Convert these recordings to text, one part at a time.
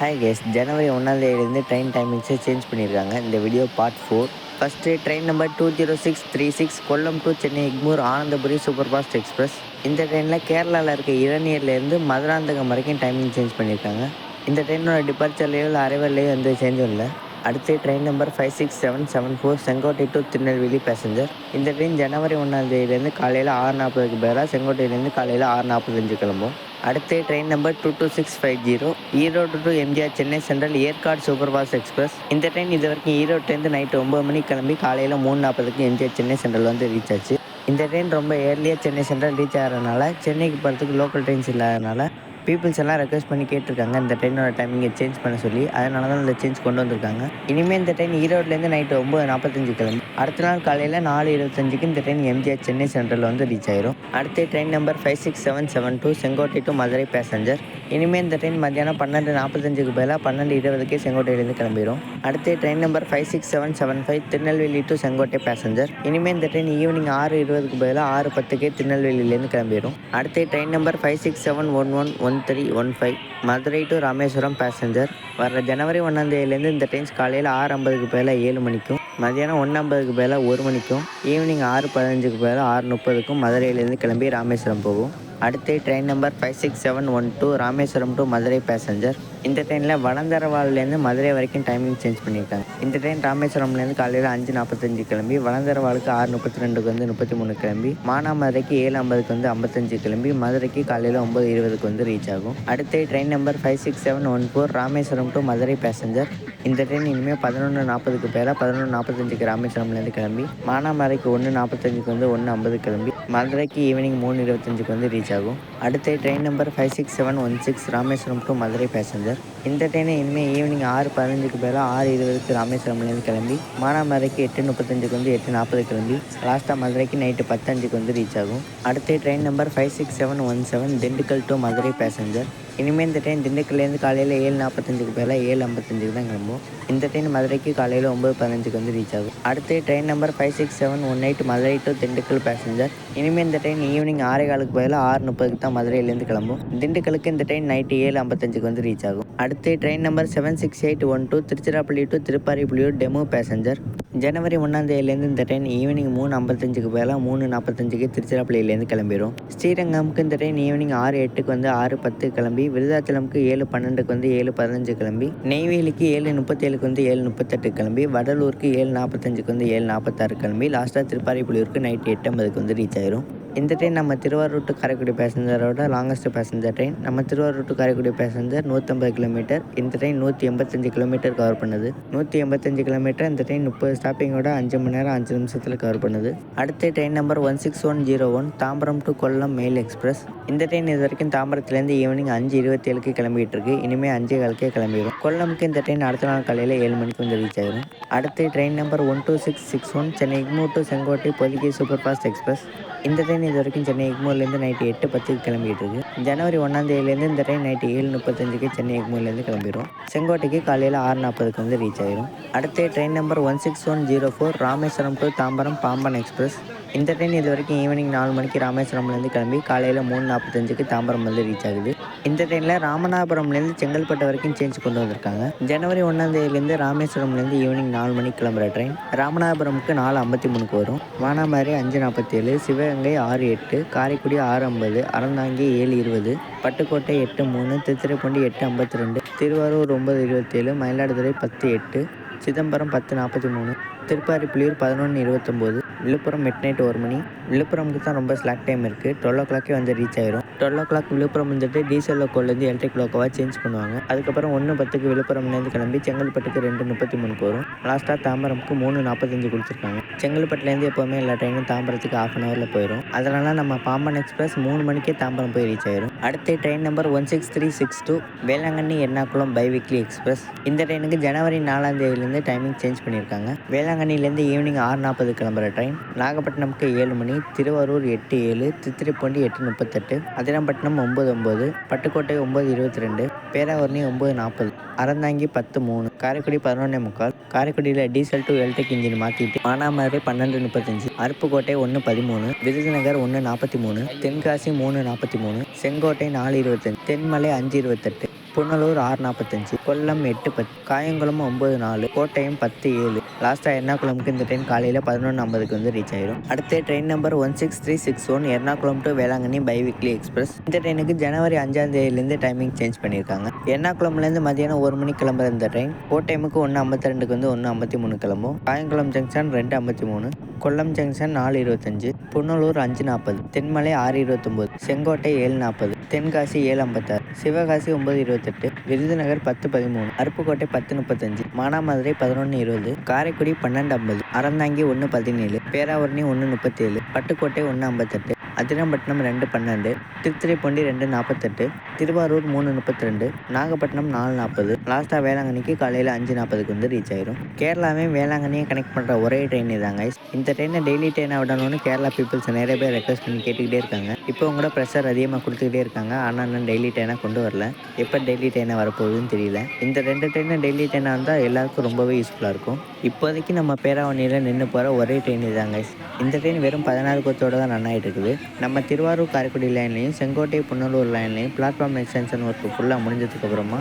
Hi guys ஜனவரி ஒன்றாந்தேதியிலேருந்து train டைமிங்ஸை சேஞ்ச் பண்ணியிருக்காங்க. இந்த video part four first train number two zero six three six Kollam to Chennai Egmore Anantapuri super fast express இந்த ட்ரெயினில் கேரளாவில் இருக்க இளநீர்லேருந்து மதுராந்தகம் வரைக்கும் டைமிங் சேஞ்ச் பண்ணியிருக்காங்க. இந்த ட்ரெயினோட டிபார்ச்சர்லேயோ இல்லை அரைவர்லேயோ எந்த சேஞ்சும் இல்லை. அடுத்து train number five six seven seven four Sengottai to Tirunelveli passenger இந்த ட்ரெயின் ஜனவரி ஒன்றாந்தேதியிலேருந்து காலையில் ஆறு நாற்பதுக்கு பேராக செங்கோட்டையிலேருந்து காலையில் ஆறு நாற்பத்தஞ்சு கிளம்பும். அடுத்து train number two two six five zero Erode to MGR Chennai central Yercaud super fast express. இந்த ட்ரெயின் இது வரைக்கும் ஈரோட்லேருந்து நைட்டு ஒம்பது மணிக்கு கிளம்பி காலையில் மூணு நாற்பதுக்கு எம்ஜிஆர் சென்னை சென்ட்ரல் வந்து ரீச் ஆச்சு. இந்த ட்ரெயின் ரொம்ப ஏர்லியாக சென்னை சென்ட்ரல் ரீச் ஆகிறதுனால சென்னைக்கு போகிறதுக்கு லோக்கல் ட்ரெயின்ஸ் இல்லாதனால பீப்புள்ஸ் எல்லாம் ரெக்வஸ்ட் பண்ணி கேட்டிருக்காங்க. இந்த ட்ரெயினோட டைமிங்கை சேஞ்ச் பண்ண சொல்லி அதனால தான் இந்த சேஞ்ச் கொண்டு வந்திருக்காங்க. இனிமேல் இந்த ட்ரெயின் ஈரோட்லேருந்து நைட்டு ஒம்பது நாற்பத்தஞ்சு கிளம்பி அடுத்த நாள் காலையில் நாலு இருபத்தஞ்சுக்கு இந்த ட்ரெயின் எம்ஜிஆர் சென்னை சென்ட்ரல் வந்து ரீச் ஆயிரும். அடுத்த train number five six seven seven two Sengottai to Madurai passenger இனிமேல் இந்த ட்ரெயின் மத்தியானம் பன்னெண்டு நாற்பத்தஞ்சுக்கு பதிலாக பன்னெண்டு இருபதுக்கே செங்கோட்டையிலேருந்து கிளம்பிடும் அடுத்த train number five six seven seven five Tirunelveli to Sengottai passenger இனிமேல் இந்த ட்ரெயின் ஈவினிங் ஆறு இருபதுக்கு பதிலாக ஆறு பத்துக்கே திருநெல்வேலியிலேருந்து கிளம்பிடும் அடுத்த train number five six seven one one one three one five Madurai to Rameswaram passenger வர ஜனவரி ஒன்றாந்தேதியிலேருந்து இந்த ட்ரெயின்ஸ் காலையில் ஆறு ஐம்பதுக்கு பதிலாக ஏழு மணிக்கும். மதியானம் ஒன்றாம்பதுக்கு பதிலாக ஒரு மணிக்கும் ஈவினிங் ஆறு பதினஞ்சுக்கு பதிலாக ஆறு முப்பதுக்கும் மதுரையிலேருந்து கிளம்பி ராமேஸ்வரம் போகும். அடுத்து train number five six seven one two Rameswaram to Madurai passenger இந்த ட்ரெயினில் வளந்தரவாள்லேருந்து மதுரை வரைக்கும் டைமிங் சேஞ்ச் பண்ணியிருக்காங்க. இந்த ட்ரெயின் ராமேஸ்வரம்லேருந்து காலையில் அஞ்சு நாற்பத்தஞ்சு கிளம்பி வளந்தரவாளுக்கு ஆறு முப்பத்தி ரெண்டுக்கு வந்து முப்பத்தி மூணு கிளம்பி மானாமதுரைக்கு ஏழு ஐம்பதுக்கு வந்து ஐம்பத்தஞ்சு கிளம்பி மதுரைக்கு காலையில் ஒம்பது இருபதுக்கு வந்து ரீச் ஆகும். அடுத்து train number five six seven one four Rameswaram to Madurai passenger இந்த ட்ரெயின் இனிமேல் பதினொன்று நாற்பதுக்கு பேராக பதினொன்று நாற்பத்தஞ்சுக்கு ராமேஸ்வரம்லேருந்து கிளம்பி மானாமதுரைக்கு ஒன்று நாற்பத்தஞ்சுக்கு வந்து ஒன்று ஐம்பது கிளம்பி மதுரைக்கு ஈவினிங் மூணு இருபத்தஞ்சுக்கு வந்து ரீச் ஆகும். அடுத்த train number five six seven one six Rameswaram to Madurai passenger இந்த ட்ரெயினை இனிமேல் ஈவினிங் ஆறு பதினஞ்சுக்கு பதிலாக ஆறு இருபதுக்கு ராமேஸ்வரம்லேருந்து கிளம்பி மானாமதுரைக்கு எட்டு முப்பத்தஞ்சுக்கு வந்து எட்டு நாற்பது கிளம்பி லாஸ்ட்டாக மதுரைக்கு நைட்டு பத்தஞ்சுக்கு வந்து ரீச் ஆகும். அடுத்த train number five six seven one seven Dindigul to Madurai passenger இனிமேல் இந்த ட்ரெயின் திண்டுக்கல்லேருந்து காலையில் ஏழு நாற்பத்தஞ்சுக்கு பதிலாக ஏழு ஐம்பத்தஞ்சுக்கு தான் கிளம்பும் இந்த ட்ரெயின் மதுரைக்கு காலையில் ஒம்பது பதினஞ்சுக்கு வந்து ரீச் ஆகும். அடுத்து train number five six seven one eight Madurai to Dindigul passenger இனிமேல் இந்த ட்ரெயின் ஈவினிங் ஆறே காலுக்கு பதிலாக ஆறு முப்பதுக்கு தான் மதுரையிலேருந்து கிளம்பும் திண்டுக்கலுக்கு இந்த ட்ரெயின் நைட்டு ஏழு ஐம்பத்தஞ்சுக்கு வந்து ரீச் ஆகும். அடுத்து train number seven six eight one two Tiruchirappalli to Tiruppadiripuliyur DEMU passenger ஜனவரி ஒன்றாந்தேதியிலேருந்து இந்த ட்ரெயின் ஈவினிங் மூணு ஐம்பத்தஞ்சுக்கு பதிலாக மூணு நாற்பத்தஞ்சுக்கு திருச்சிராப்பள்ளியிலேருந்து கிளம்பிடும் ஸ்ரீரங்கமுக்கு இந்த ட்ரெயின் ஈவினிங் ஆறு எட்டுக்கு வந்து ஆறு பத்து கிளம்பி விருதாச்சலமுக்கு ஏழு பன்னெண்டுக்கு வந்து ஏழு பதினஞ்சு கிளம்பி நெய்வேலிக்கு ஏழு முப்பத்தேழுக்கு வந்து ஏழு முப்பத்தெட்டு கிளம்பி வடலூருக்கு ஏழு நாற்பத்தஞ்சுக்கு வந்து ஏழு நாற்பத்தாறு கிளம்பி லாஸ்ட்டாக திருப்பாரிப்புலியூருக்கு நைட் எட்டு ஐம்பதுக்கு வந்து ரீச் ஆயிரும். இந்த ட்ரெயின் நம்ம திருவாரூர் டு காரைக்குடி பேசஞ்சரோட லாங்கஸ்ட் பேசஞ்சர் ட்ரெயின் நம்ம திருவாரூர் டு காரைக்குடி பேசஞ்சர் நூற்றம்பது கிலோமீட்டர் இந்த ட்ரெயின் நூற்றி எண்பத்தஞ்சு கிலோமீட்டர் கவர் பண்ணுது. நூற்றி எண்பத்தஞ்சு கிலோமீட்டர் இந்த ட்ரெயின் முப்பது ஸ்டாப்பிங்கோட அஞ்சு மணி நேரம் அஞ்சு நிமிஷத்தில் கவர் பண்ணுது. அடுத்த train number one six one zero one Tambaram to Kollam mail express இந்த ட்ரெயின் இது வரைக்கும் தாம்பரத்துலேருந்து ஈவினிங் அஞ்சு இருபத்தேழுக்கு கிளம்பிட்டு இருக்கு. இனிமேல் அஞ்சே காலுக்கே கிளம்பிடும் கொல்லமுக்கு இந்த ட்ரெயின் அடுத்த நாள் காலையில் ஏழு மணிக்கு வந்து ரீச் ஆகிடும் அடுத்து train number one two six six one Chennai Egmore to Sengottai Podhigai super fast express இந்த ட்ரெயின் இது வரைக்கும் சென்னை எக்மூர்லேருந்து நைட்டு எட்டு பத்துக்கு கிளம்பிட்டு இருக்கு ஜனவரி ஒன்றாந்தேதியிலேருந்து இந்த ட்ரெயின் நைட்டு ஏழு முப்பத்தஞ்சுக்கு சென்னை எக்மூர்லேருந்து கிளம்பிடும் செங்கோட்டைக்கு காலையில் ஆறு நாற்பதுக்கு வந்து ரீச் ஆயிரும். அடுத்த train number one six one zero four Rameswaram to Tambaram Pamban express இந்த ட்ரெயின் இது வரைக்கும் ஈவினிங் நாலு மணிக்கு ராமேஸ்வரம்லேருந்து கிளம்பி காலையில் மூணு நாற்பத்தஞ்சுக்கு தாம்பரம் வந்து ரீச் ஆகுது. இந்த ட்ரெயினில் ராமநாதபுரம்லேருந்து செங்கல்பட்டு வரைக்கும் சேஞ்ச் கொண்டு வந்திருக்காங்க. ஜனவரி ஒன்றாந்தேதியிலேருந்து ராமேஸ்வரம்லேருந்து ஈவினிங் நாலு மணிக்கு கிளம்புற ட்ரெயின் ராமநாதபுரமுக்கு நாலு ஐம்பத்தி மூணுக்கு வரும். வானாமாரி அஞ்சு நாற்பத்தேழு சிவகங்கை ஆறு எட்டு காரைக்குடி ஆறு ஐம்பது அறந்தாங்கி ஏழு இருபது பட்டுக்கோட்டை எட்டு மூணு திருத்துறைப்பூண்டி எட்டு ஐம்பத்தி ரெண்டு திருவாரூர் ஒன்பது இருபத்தேழு மயிலாடுதுறை பத்து எட்டு சிதம்பரம் பத்து நாற்பத்தி மூணு திருப்பாரிப்புலியூர் பதினொன்று இருபத்தொம்போது விழுப்புரம் மிட் நைட் ஒரு மணி. விழுப்புரமுக்கு தான் ரொம்ப ஸ்லாக் டைம் இருக்குது டுவெல் ஓ கிளாக்கே வந்து ரீச் ஆயிரும். டுவெல் ஓ கிளாக் விழுப்புரம் வந்துட்டு டீசல் லோக்கோலேருந்து எலக்ட்ரிக் லோக்கோவாக சேஞ்ச் பண்ணுவாங்க. அதுக்கப்புறம் ஒன்று பத்துக்கு விழுப்புரம்லேருந்து கிளம்பி செங்கல்பட்டுக்கு ரெண்டு முப்பத்தி மூணுக்கு வரும். லாஸ்ட்டாக தாம்பரமுக்கு மூணு நாற்பத்தஞ்சு கொடுத்துருக்காங்க. செங்கல்பட்டுலேருந்து எப்போவுமே எல்லா ட்ரெயினும் தாம்பரத்துக்கு ஆஃப் அன் ஹவரில் போயிடும் அதனால நம்ம பாம்பன் எக்ஸ்பிரஸ் மூணு மணிக்கே தாம்பரம் போய் ரீச் ஆயிரும். அடுத்த train number one six three six two Velankanni Ernakulam biweekly express இந்த ட்ரெயினுக்கு ஜனவரி நாலாம் தேதியிலேருந்து டைமிங் சேஞ்ச் பண்ணியிருக்காங்க வேளாங்கண்ணிலேருந்து ஈவினிங் ஆறு நாற்பது கிளம்புற ட்ரெயின் நாகப்பட்டினம்க்கு ஏழு மணி திருவாரூர் எட்டு ஏழு திருத்திரைப்பூண்டி எட்டு முப்பத்தெட்டு அதிரம்பட்டினம் ஒம்பது ஒம்பது பட்டுக்கோட்டை ஒம்பது இருபத்தி ரெண்டு பேராவரணி ஒம்பது நாற்பது அறந்தாங்கி பத்து மூணு காரைக்குடி பதினொன்னே முக்கால் காரைக்குடியில் டீசல் டு எலக்ட்ரிக் இன்ஜின் மாற்றிட்டு மானாமதுரை பன்னெண்டு முப்பத்தஞ்சு அருப்புக்கோட்டை ஒன்று பதிமூணு விருதுநகர் ஒன்று நாற்பத்தி மூணு தென்காசி மூணு நாற்பத்தி மூணு செங்கோட்டை நாலு இருபத்தஞ்சு தென்மலை அஞ்சு இருபத்தெட்டு புனலூர் ஆறு நாற்பத்தஞ்சு கொல்லம் எட்டு பத்து காயங்குளம் ஒம்பது நாலு கோட்டயம் பத்து ஏழு. லாஸ்ட்டாக எர்ணாகுளம்க்கு இந்த ட்ரெயின் காலையில் பதினொன்று ஐம்பதுக்கு வந்து ரீச் ஆயிரும். அடுத்த train number one six three six one Ernakulam to Velankanni biweekly express இந்த ட்ரெயினுக்கு ஜனவரி அஞ்சாம் தேதியிலேருந்து டைமிங் சேஞ்ச் பண்ணியிருக்காங்க எர்ணாகுளம்லேருந்து மதியானம் ஒரு மணி கிளம்புற இந்த ட்ரெயின் கோட்டயமுக்கு ஒன்று ஐம்பத்தி ரெண்டுக்கு வந்து ஒன்று ஐம்பத்தி மூணு கிளம்பும். காயங்குளம் ஜங்ஷன் ரெண்டு ஐம்பத்தி மூணு கொல்லம் ஜங்ஷன் நாலு இருபத்தஞ்சு புன்னலூர் அஞ்சு நாற்பது தென்மலை ஆறு இருபத்தொம்போது செங்கோட்டை ஏழு நாற்பது தென்காசி ஏழு ஐம்பத்தாறு. சிவகாசி ஒன்பது இருபத்தெட்டு விருதுநகர் பத்து பதிமூணு அருப்புக்கோட்டை பத்து முப்பத்தஞ்சு மானாமதுரை பதினொன்று இருபது காரைக்குடி பன்னெண்டு ஐம்பது அறந்தாங்கி ஒன்று பதினேழு பேராவரணி ஒன்று முப்பத்தேழு பட்டுக்கோட்டை ஒன்று ஐம்பத்தெட்டு. அதிரம்பட்டினம் ரெண்டு பன்னெண்டு திருத்துறைப்பூண்டி ரெண்டு நாற்பத்தெட்டு திருவாரூர் மூணு முப்பத்தி ரெண்டு நாகப்பட்டினம் நாலு நாற்பது லாஸ்ட்டாக வேளாங்கண்ணிக்கு காலையில் அஞ்சு நாற்பதுக்கு வந்து ரீச் ஆயிரும். கேரளாவே வேளாங்கண்ணியை கனெக்ட் பண்ணுற ஒரே ட்ரெயின் இதாங்க இந்த ட்ரெயினை டெய்லி ட்ரெயினாக விடணும்னு கேரளா பீப்புள்ஸ் நிறைய பேர் ரெக்வஸ்ட் பண்ணி கேட்டுக்கிட்டே இருக்காங்க. இப்போ கூட ப்ரெஷர் அதிகமாக கொடுத்துக்கிட்டே இருக்காங்க. ஆனால் இன்னும் டெய்லி ட்ரெயினாக கொண்டு வரல. எப்போ டெய்லி ட்ரெயினை வரப்போகுதுன்னு தெரியல. இந்த ரெண்டு ட்ரெயினும் டெய்லி ட்ரெயினாக இருந்தால் எல்லாருக்கும் ரொம்பவே யூஸ்ஃபுல்லாக இருக்கும். இப்போதைக்கு நம்ம பேராவணியில் நின்று போகிற ஒரே ட்ரெயின் இதாங்க இந்த ட்ரெயின் வெறும் பதினாறு கோத்தோட தான் ரன் ஆகிட்டு இருக்குது நம்ம திருவாரூர் காரைக்குடி லைன்லையும் செங்கோட்டை புன்னலூர் லைன்லையும் பிளாட்ஃபார்ம் எக்ஸ்டென்ஷன் ஒர்க் ஃபுல்லாக முடிஞ்சதுக்கு அப்புறமா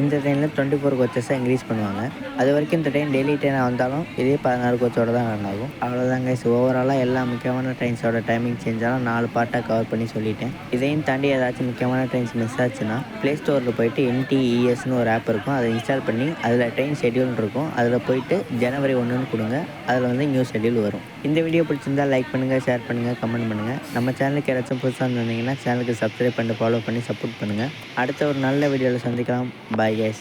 இந்த ட்ரெயினில் டுவெண்ட்டி ஃபோர் கோச்சஸாக இன்க்ரீஸ் பண்ணுவாங்க. அது வரைக்கும் இந்த ட்ரெயின் டெய்லி ட்ரெயினாக வந்தாலும் இதே பதினாறு கோச்சோட தான் ரன் ஆகும். அவ்வளோதாங்க ஸோ ஓவராலாக எல்லா முக்கியமான ட்ரெயின்ஸோட டைமிங் சேஞ்சாலும் நாலு பார்ட்டாக கவர் பண்ணி சொல்லிட்டேன். இதையும் தாண்டி ஏதாச்சும் முக்கியமான ட்ரெயின்ஸ் மிஸ் ஆச்சுன்னா ப்ளே ஸ்டோரில் போயிட்டு என்டிஇஎஸ்னு ஒரு ஆப் இருக்கும். அதை இன்ஸ்டால் பண்ணி அதில் ட்ரெயின் ஷெடியூல் இருக்கும். அதில் போயிட்டு ஜனவரி ஒன்றுன்னு கொடுங்க. அதில் வந்து நியூ ஷெட்யூல் வரும். இந்த வீடியோ பிடிச்சிருந்தா லைக் பண்ணுங்கள் ஷேர் பண்ணுங்கள் கமெண்ட் பண்ணுங்கள் நம்ம சேனலுக்கு ஏதாச்சும் புதுசாக இருந்தீங்கன்னா சேனலுக்கு சப்ஸ்கிரைப் பண்ணி ஃபாலோ பண்ணி சப்போர்ட் பண்ணுங்கள் அடுத்த ஒரு நல்ல வீடியோவில் சந்திக்கலாம். பாய் கேஸ்